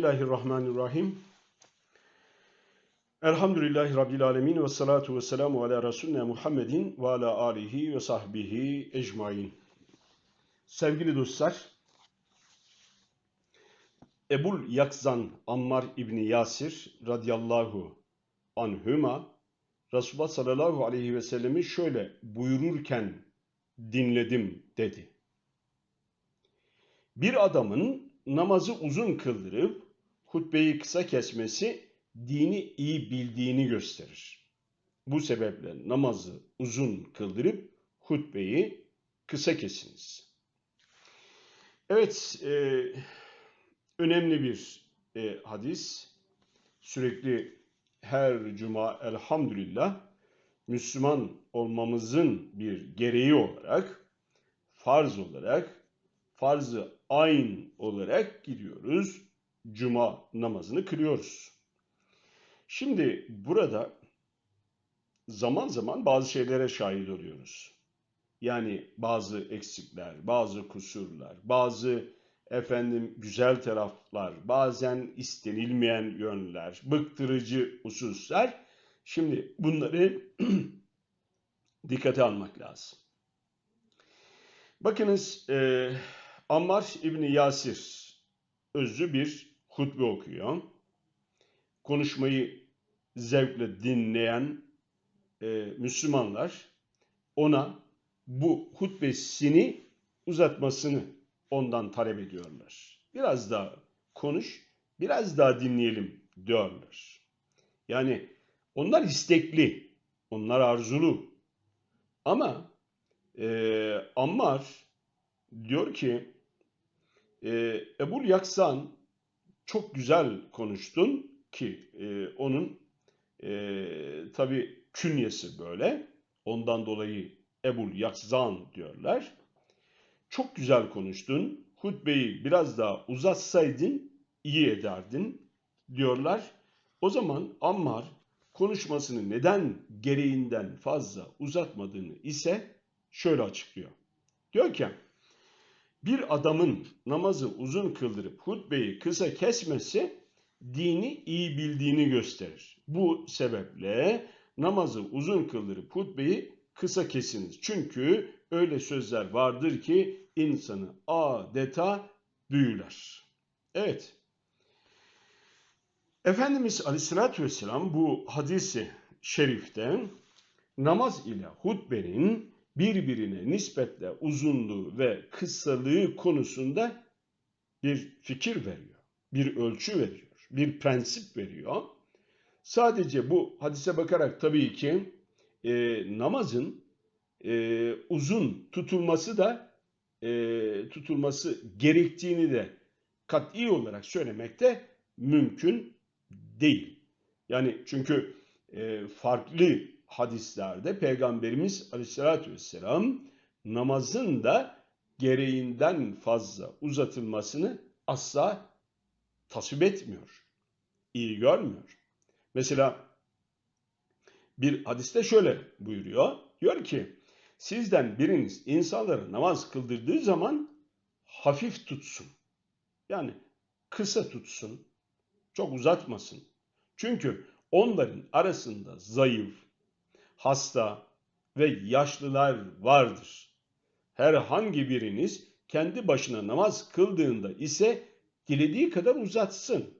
Bismillahirrahmanirrahim. Elhamdülillahi Rabbil alemin ve salatu ve selamu ala Resulüne Muhammedin ve ala alihi ve sahbihi ecmain. Sevgili dostlar, Ebul Yakzan Ammar İbni Yasir radıyallahu anhüma Resulullah sallallahu aleyhi ve sellemi şöyle buyururken dinledim dedi. Bir adamın namazı uzun kıldırıp hutbeyi kısa kesmesi dini iyi bildiğini gösterir. Bu sebeple namazı uzun kıldırıp hutbeyi kısa kesiniz. Evet, e, önemli bir e, hadis. Sürekli her cuma elhamdülillah Müslüman olmamızın bir gereği olarak, farz olarak, farzı ayn olarak gidiyoruz. Cuma namazını kılıyoruz. Şimdi burada zaman zaman bazı şeylere şahit oluyoruz. Yani bazı eksikler, bazı kusurlar, bazı efendim güzel taraflar, bazen istenilmeyen yönler, bıktırıcı hususlar. Şimdi bunları dikkate almak lazım. Bakınız e, Ammar İbni Yasir özlü bir hutbe okuyor. Konuşmayı zevkle dinleyen e, Müslümanlar ona bu hutbesini uzatmasını ondan talep ediyorlar. Biraz daha konuş, biraz daha dinleyelim diyorlar. Yani onlar istekli, onlar arzulu. Ama e, Ammar diyor ki e, Ebul Yaksan çok güzel konuştun ki e, onun e, tabi künyesi böyle. Ondan dolayı Ebul Yaksan diyorlar. Çok güzel konuştun. Hutbeyi biraz daha uzatsaydın iyi ederdin diyorlar. O zaman Ammar konuşmasını neden gereğinden fazla uzatmadığını ise şöyle açıklıyor. Diyor ki bir adamın namazı uzun kıldırıp hutbeyi kısa kesmesi dini iyi bildiğini gösterir. Bu sebeple namazı uzun kıldırıp hutbeyi kısa kesiniz. Çünkü öyle sözler vardır ki insanı adeta büyüler. Evet. Efendimiz Aleyhisselatü Vesselam bu hadisi şerifte namaz ile hutbenin birbirine nispetle uzunluğu ve kısalığı konusunda bir fikir veriyor. Bir ölçü veriyor. Bir prensip veriyor. Sadece bu hadise bakarak tabii ki e, namazın e, uzun tutulması da e, tutulması gerektiğini de kat'i olarak söylemek de mümkün değil. Yani çünkü e, farklı hadislerde Peygamberimiz Aleyhisselatü Vesselam namazın da gereğinden fazla uzatılmasını asla tasvip etmiyor. İyi görmüyor. Mesela bir hadiste şöyle buyuruyor. Diyor ki sizden biriniz insanlara namaz kıldırdığı zaman hafif tutsun. Yani kısa tutsun. Çok uzatmasın. Çünkü onların arasında zayıf, hasta ve yaşlılar vardır. Herhangi biriniz kendi başına namaz kıldığında ise dilediği kadar uzatsın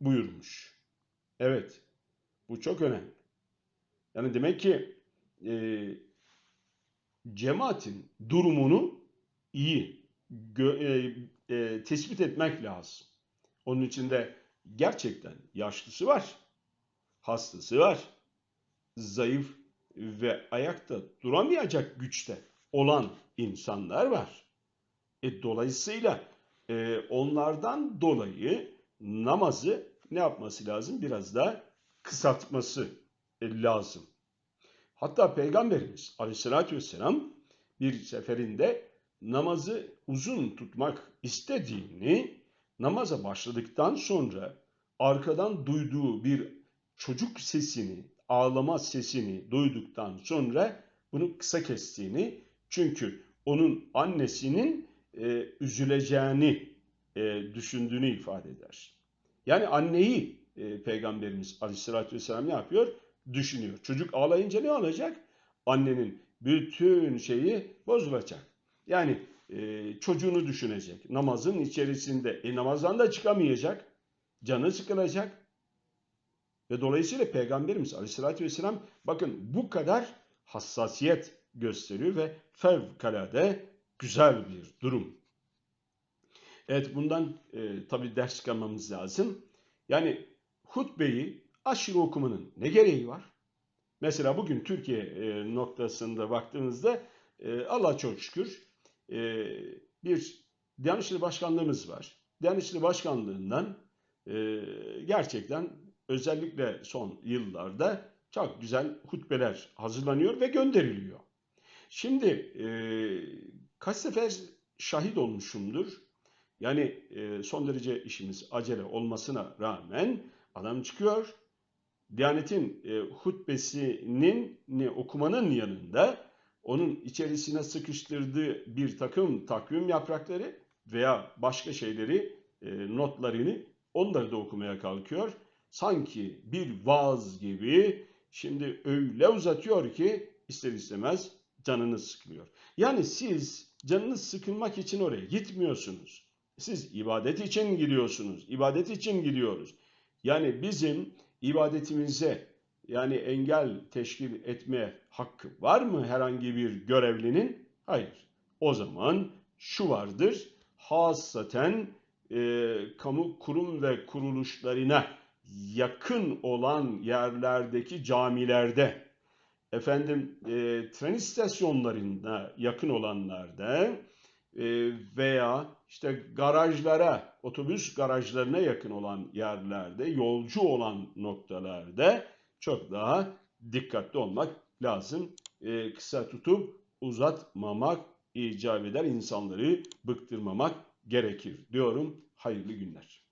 buyurmuş. Evet, bu çok önemli. Yani demek ki e, cemaatin durumunu iyi e, e, tespit etmek lazım. Onun içinde gerçekten yaşlısı var, hastası var, zayıf ve ayakta duramayacak güçte olan insanlar var. E, dolayısıyla e, onlardan dolayı namazı ne yapması lazım? Biraz daha kısaltması e, lazım. Hatta Peygamberimiz aleyhissalatü vesselam bir seferinde namazı uzun tutmak istediğini namaza başladıktan sonra arkadan duyduğu bir çocuk sesini, ağlama sesini duyduktan sonra bunu kısa kestiğini çünkü onun annesinin e, üzüleceğini e, düşündüğünü ifade eder. Yani anneyi e, Peygamberimiz Aleyhisselatü Vesselam ne yapıyor? Düşünüyor. Çocuk ağlayınca ne olacak? Annenin bütün şeyi bozulacak. Yani e, çocuğunu düşünecek. Namazın içerisinde. E namazdan da çıkamayacak. Canı sıkılacak. Ve dolayısıyla Peygamberimiz Aleyhisselatü Vesselam bakın bu kadar hassasiyet gösteriyor ve fevkalade güzel bir durum. Evet bundan e, tabii ders çıkarmamız lazım. Yani hutbeyi aşırı okumanın ne gereği var? Mesela bugün Türkiye e, noktasında baktığınızda e, Allah çok şükür e, bir Diyanet İşleri Başkanlığımız var. Diyanet İşleri Başkanlığından e, gerçekten özellikle son yıllarda çok güzel hutbeler hazırlanıyor ve gönderiliyor. Şimdi e, kaç sefer şahit olmuşumdur. Yani e, son derece işimiz acele olmasına rağmen adam çıkıyor. Diyanet'in e, hutbesinin ne, okumanın yanında onun içerisine sıkıştırdığı bir takım takvim yaprakları veya başka şeyleri, e, notlarını onları da okumaya kalkıyor. Sanki bir vaaz gibi şimdi öyle uzatıyor ki ister istemez canınız sıkılıyor. Yani siz canınız sıkılmak için oraya gitmiyorsunuz. Siz ibadet için gidiyorsunuz. İbadet için gidiyoruz. Yani bizim ibadetimize yani engel teşkil etme hakkı var mı herhangi bir görevlinin? Hayır. O zaman şu vardır. Hassaten e, kamu kurum ve kuruluşlarına yakın olan yerlerdeki camilerde efendim e, tren istasyonlarına yakın olanlarda e, veya işte garajlara, otobüs garajlarına yakın olan yerlerde, yolcu olan noktalarda çok daha dikkatli olmak lazım. E, kısa tutup uzatmamak icap eder, insanları bıktırmamak gerekir diyorum. Hayırlı günler.